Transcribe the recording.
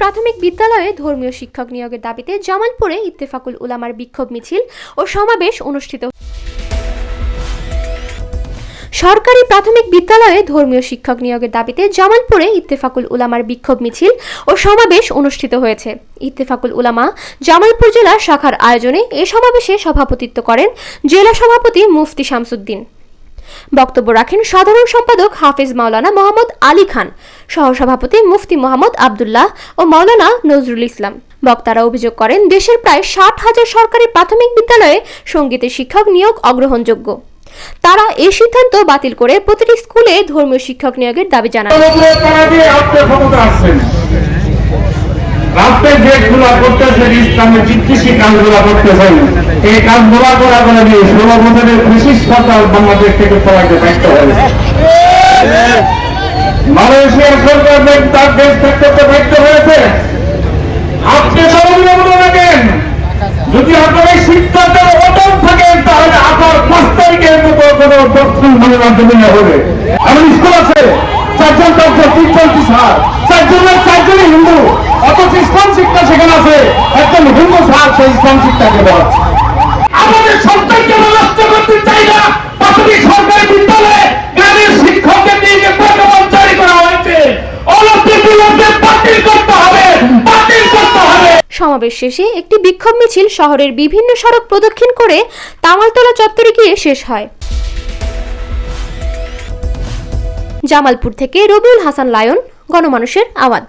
প্রাথমিক বিদ্যালয়ে ধর্মীয় শিক্ষক নিয়োগের দাবিতে জামালপুরে ইত্তেফাকুল উলামার বিক্ষোভ মিছিল ও সমাবেশ অনুষ্ঠিত। সরকারি প্রাথমিক বিদ্যালয়ে ধর্মীয় শিক্ষক নিয়োগের দাবিতে জামালপুরে ইত্তেফাকুল উলামার বিক্ষোভ মিছিল ও সমাবেশ অনুষ্ঠিত হয়েছে। ইত্তেফাকুল উলামা জামালপুর জেলা শাখার আয়োজনে এ সমাবেশে সভাপতিত্ব করেন জেলা সভাপতি মুফতি শামসুদ্দিন। বক্তব্য রাখেন সাধারণ সম্পাদক হাফিজ মাওলানা মোহাম্মদ আলী খান, সহসভাপতি মুফতি মোহাম্মদ আবদুল্লাহ ও মাওলানা নজরুল ইসলাম। বক্তারা অভিযোগ করেন, দেশের প্রায় ষাট হাজার সরকারি প্রাথমিক বিদ্যালয়ে সঙ্গীতের শিক্ষক নিয়োগ অগ্রহণযোগ্য। তারা এই সিদ্ধান্ত বাতিল করে প্রতিটি স্কুলে ধর্মীয় শিক্ষক নিয়োগের দাবি জানান। রাষ্ট্রের যেগুলা করতেছেন ইসলামের বিদ্বেষী কাজগুলা করতেছেন এই কাজগুলা করা করে দিয়ে ষোলো বছরের কৃষি সরকার বাংলাদেশ থেকে চলাইতে ব্যস্ত হয়েছে। মালয়েশিয়ার সরকার তার দেশ থাকতে ব্যস্ত হয়েছে। আপনি মনে রাখেন যদি আপনার এই সিদ্ধান্তের অটল থাকেন তাহলে আপনার পাঁচ তারিখের মতো কোনো দক্ষিণ ভালোর মাধ্যমে হবে। এমন স্কুল আছে, চারজন ডক্টর, তিনজন টিচার, চারজনের একজন হিন্দু স্যার সেই ইসলাম শিক্ষাকে দেওয়াচ্ছে আমাদের সন্তানকে নষ্ট করতে চাই না। প্রাথমিক সরকারি বিদ্যালয়ে গ্রামের শিক্ষকদের নিয়ে যে প্রজ্ঞাপন জারি করা হয়েছে সমাবেশ শেষে একটি বিক্ষোভ মিছিল শহরের বিভিন্ন সড়ক প্রদক্ষিণ করে তামালতলা চত্বরে গিয়ে শেষ হয়। জামালপুর থেকে রবিউল হাসান লায়ন, গণমানুষের আওয়াজ।